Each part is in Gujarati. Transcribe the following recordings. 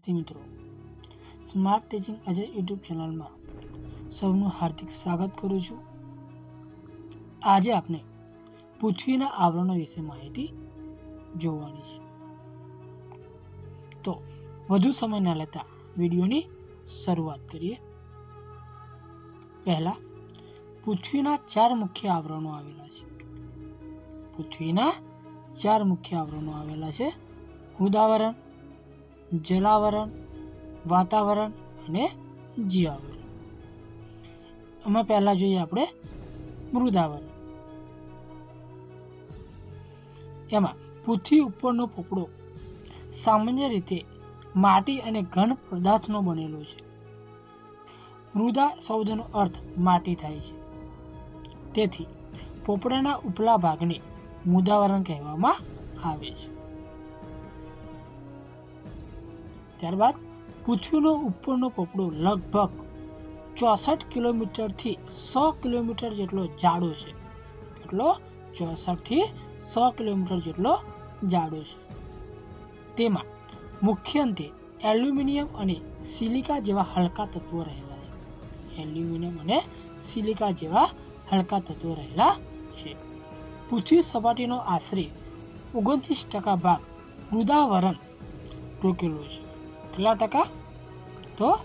વિદ્યાર્થી મિત્રો. સ્માર્ટ ટીચિંગ આજે યુટ્યુબ ચેનલમાં સૌનું હાર્દિક સ્વાગત કરું છું. આજે આપણે પૃથ્વીના આવરણો વિશે માહિતી જોવાની છે. તો વધુ સમય ન લેતા વિડીયોની શરૂઆત કરીએ. પહેલા પૃથ્વીના ચાર મુખ્ય આવરણો આવેલા છે. પૃથ્વીના ચાર મુખ્ય આવરણો આવેલા છે. ઉદાવરણ જલાવરણ, વાતાવરણ અને જીવાવરણ. એમાં પહેલા જોઈએ આપણે મૃદાવરણ. એમાં પૃથ્વી ઉપરનો પોપડો સામાન્ય રીતે માટી અને ઘન પદાર્થનો બનેલો છે. મૃદા શબ્દનો અર્થ માટી થાય છે. તેથી પોપડાના ઉપલા ભાગને મૃદાવરણ કહેવામાં આવે છે. ત્યારબાદ પૃથ્વીનો ઉપરનો પોપડો લગભગ ચોસઠ કિલોમીટરથી સો કિલોમીટર જેટલો જાડો છે. કેટલો? ચોસઠથી સો કિલોમીટર જેટલો જાડો છે. તેમાં મુખ્યત્વે એલ્યુમિનિયમ અને સિલિકા જેવા હલકા તત્વો રહેલા છે. એલ્યુમિનિયમ અને સિલિકા જેવા હલકા તત્વો રહેલા છે. પૃથ્વી સપાટીનો આશરે ઓગણત્રીસ ટકા ભાગ મૃદાવરણ રોકેલો છે. કેટલા ટકા? તો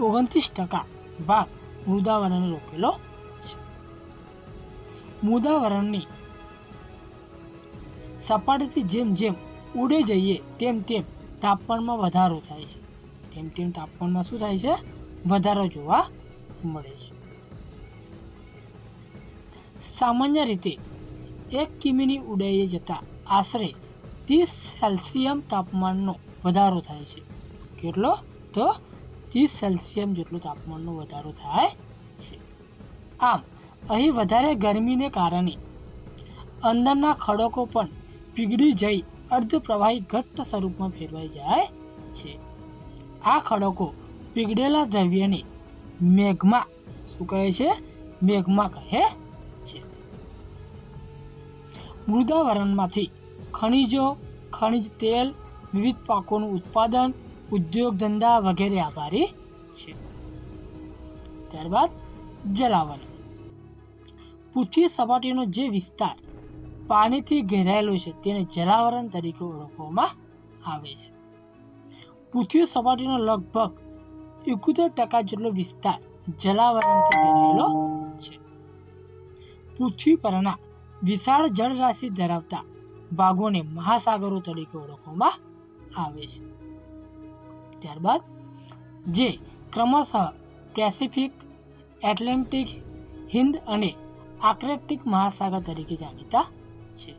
ઓગણત્રીસ ટકા. ભાગ મૃદાવરણ રોકેલો છે. મૃદાવરણની સપાટીથી જેમ જેમ ઉડે જઈએ, તેમ તેમ તાપમાનમાં વધારો થાય છે. તેમ તેમ તાપમાનમાં શું થાય છે? વધારો જોવા મળે છે. સામાન્ય રીતે એક કિમીની ઉડાઈએ જતા આશરે ત્રીસ સેલ્સિયમ તાપમાનનો વધારો થાય છે. કેટલો? તો ત્રીસ સેલ્સિયમ જેટલો તાપમાનનો વધારો થાય છે. આમ, અહીં વધારે ગરમીને કારણે અંદરના ખડકો પણ પીગળી જઈ અર્ધપ્રવાહી ઘટ્ટ સ્વરૂપમાં ફેરવાઈ જાય છે. આ ખડકો પીગળેલા દ્રવ્યને મેઘમાં શું કહે છે? મેઘમાં કહે છે. મૃદાવરણમાંથી ખનિજો, ખનિજ તેલ વિવિધ પાકોનું ઉત્પાદન, ઉદ્યોગ ધંધા વગેરે આભારી છે. ત્યારબાદ જલાવન પૃથ્વી સપાટીનો જે વિસ્તાર પાણીથી ઘેરાયેલો છે તેને જલાવરણ તરીકે ઓળખવામાં આવે છે. પૃથ્વી સપાટીનો લગભગ એકોતેર ટકા જેટલો વિસ્તાર જલાવરણથી ઘેરાયેલો છે. પૃથ્વી પરના વિશાળ જળરાશિ ધરાવતા ભાગોને મહાસાગરો તરીકે ઓળખવામાં આવે છે. ત્યારબાદ જે ક્રમશઃ પેસિફિક એટલાન્ટિક હિન્દ અને આર્કટિક મહાસાગર તરીકે જાણીતા છે.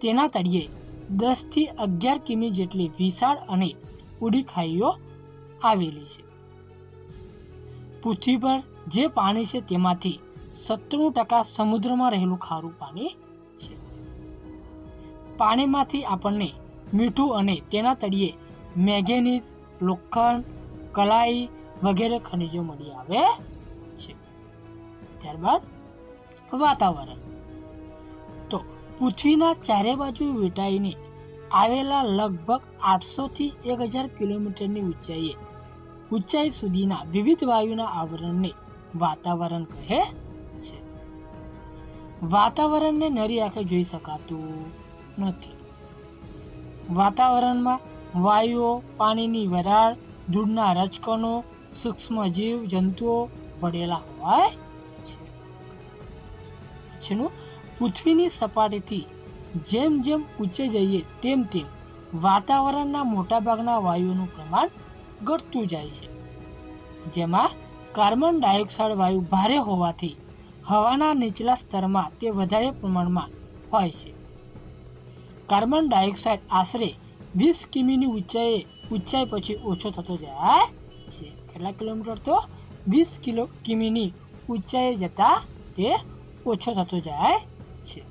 તેના તળિયે દસથી અગિયાર કિમી જેટલી વિશાળ અને ઉડી ખાઈઓ આવેલી છે. પૃથ્વી પર જે પાણી છે તેમાંથી સત્તરનું ટકા સમુદ્રમાં રહેલું ખારું પાણી છે. પાણીમાંથી આપણને મીઠું અને તેના તળિયે મેગેનીઝ, લોખંડ, કલાઈ વગેરે ખનિજો મળી આવે છે. ત્યારબાદ વાતાવરણ. તો પૃથ્વીના ચારે બાજુ વેટાઈને આવેલા લગભગ આઠસોથી એક હજાર કિલોમીટરની ઊંચાઈએ, ઊંચાઈ સુધીના વિવિધ વાયુના આવરણને વાતાવરણ કહે છે. વાતાવરણને નરી આંખે જોઈ શકાતું નથી. વાતાવરણમાં વાયુઓ, પાણીની વરાળ ધૂળના રજકણો સૂક્ષ્મ જીવ, જંતુઓ ભળેલા હોય છે. પછીનું પૃથ્વીની સપાટીથી જેમ જેમ ઊંચે જઈએ તેમ તેમ વાતાવરણના મોટાભાગના વાયુઓનું પ્રમાણ ઘટતું જાય છે. જેમાં કાર્બન ડાયોક્સાઇડ વાયુ ભારે હોવાથી હવાના નીચલા સ્તરમાં તે વધારે પ્રમાણમાં હોય છે. કાર્બન ડાયોક્સાઇડ આશરે વીસ કિમીની ઊંચાઈએ ઊંચાઈ પછી ઓછો થતો જાય છે. કેટલા કિલોમીટર તો? વીસ કિલો કિમીની ઊંચાઈએ જતાં તે ઓછો થતો જાય છે.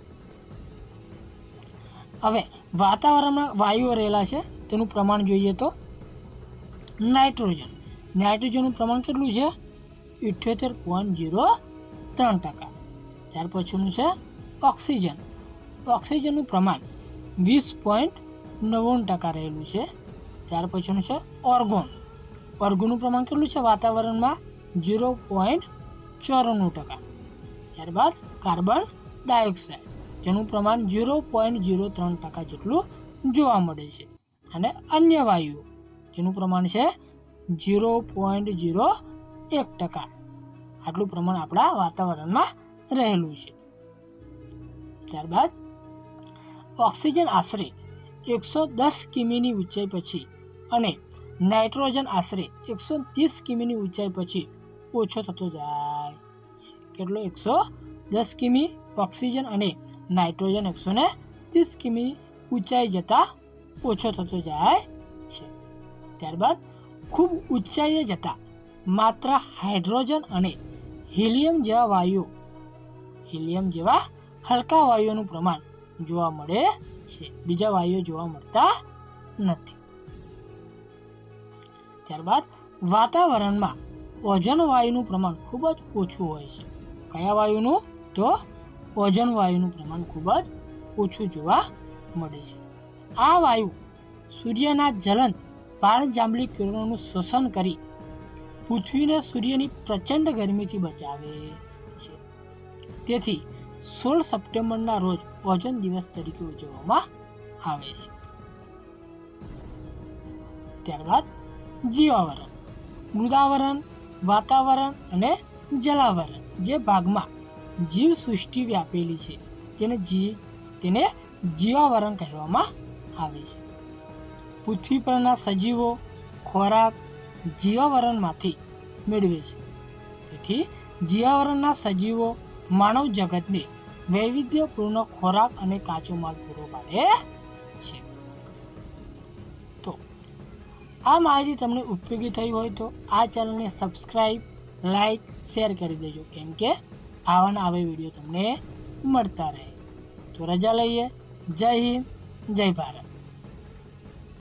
હવે વાતાવરણમાં વાયુઓ રહેલા છે. તેનું પ્રમાણ જોઈએ તો નાઇટ્રોજન. નાઇટ્રોજનનું પ્રમાણ કેટલું છે? ઇઠ્યોતેર પોઈન્ટ જીરો ત્રણ ટકા. ત્યાર પછીનું છે ઓક્સિજન. ઓક્સિજનનું પ્રમાણ વીસ પોઈન્ટ નવ્વાણું ટકા રહેલું છે. ત્યાર પછીનું છે ઓર્ગોન. ઓર્ગોનનું પ્રમાણ કેટલું છે? વાતાવરણમાં ઝીરો પોઈન્ટ ચોરાણું ટકા. ત્યારબાદ કાર્બન ડાયોક્સાઇડ. જેનું પ્રમાણ ઝીરો પોઈન્ટ ઝીરો ત્રણ ટકા જેટલું જોવા મળે છે. અને અન્ય વાયુઓ જેનું પ્રમાણ છે ઝીરો પોઈન્ટ ઝીરો એક ટકા. આટલું પ્રમાણ આપણા વાતાવરણમાં રહેલું છે. ત્યારબાદ ઓક્સિજન આશરે એકસો દસ કિમીની ઊંચાઈ પછી અને નાઇટ્રોજન આશરે એકસો ત્રીસ કિમીની ઊંચાઈ પછી ઓછો થતો જાય કેટલો? એકસો દસ કિમી ઓક્સિજન અને નાઇટ્રોજન એકસો ને ત્રીસ કિમી ઊંચાઈ જતાં ઓછો થતો જાય છે. ત્યારબાદ ખૂબ ઊંચાઈએ જતાં માત્ર હાઇડ્રોજન અને હિલિયમ જેવા વાયુઓ, હિલિયમ જેવા હલકા વાયુઓનું પ્રમાણ જોવા મળે છે. બીજા વાયુઓ જોવા મળતા નથી. ત્યારબાદ વાતાવરણમાં ઓઝોન વાયુનું પ્રમાણ ખૂબ જ ઓછું હોય છે. કયા વાયુનું? તો ઓઝોન વાયુનું પ્રમાણ ખૂબ જ ઓછું જોવા મળે છે. આ વાયુ સૂર્યના જલન પાણજાંબલી કિરણોનું શોષણ કરી પૃથ્વીને સૂર્યની પ્રચંડ ગરમીથી બચાવે છે. તેથી સોળ સપ્ટેમ્બરના રોજ ઓઝોન દિવસ તરીકે ઉજવવામાં આવે છે. ત્યારબાદ જીવાવરણ, મૃદાવરણ, વાતાવરણ અને જલાવરણ જે ભાગમાં જીવ સૃષ્ટિ વ્યાપેલી છે તેને જી, તેને જીવાવરણ કહેવામાં આવે છે. પૃથ્વી પરના સજીવો ખોરાક જીવાવરણમાંથી મેળવે છે. તેથી જીવાવરણના સજીવો માનવ જગતને વૈવિધ્યપૂર્ણ ખોરાક અને કાચો માલ પૂરો પાડે છે. તો આ માહિતી તમને ઉપયોગી થઈ હોય તો આ ચેનલને સબસ્ક્રાઈબ લાઈક શેર કરી દેજો. કેમ કે આવા ને વીડિયો તમને મળતા રહે. તો રજા લઈએ. જય હિન્દ, જય ભારત.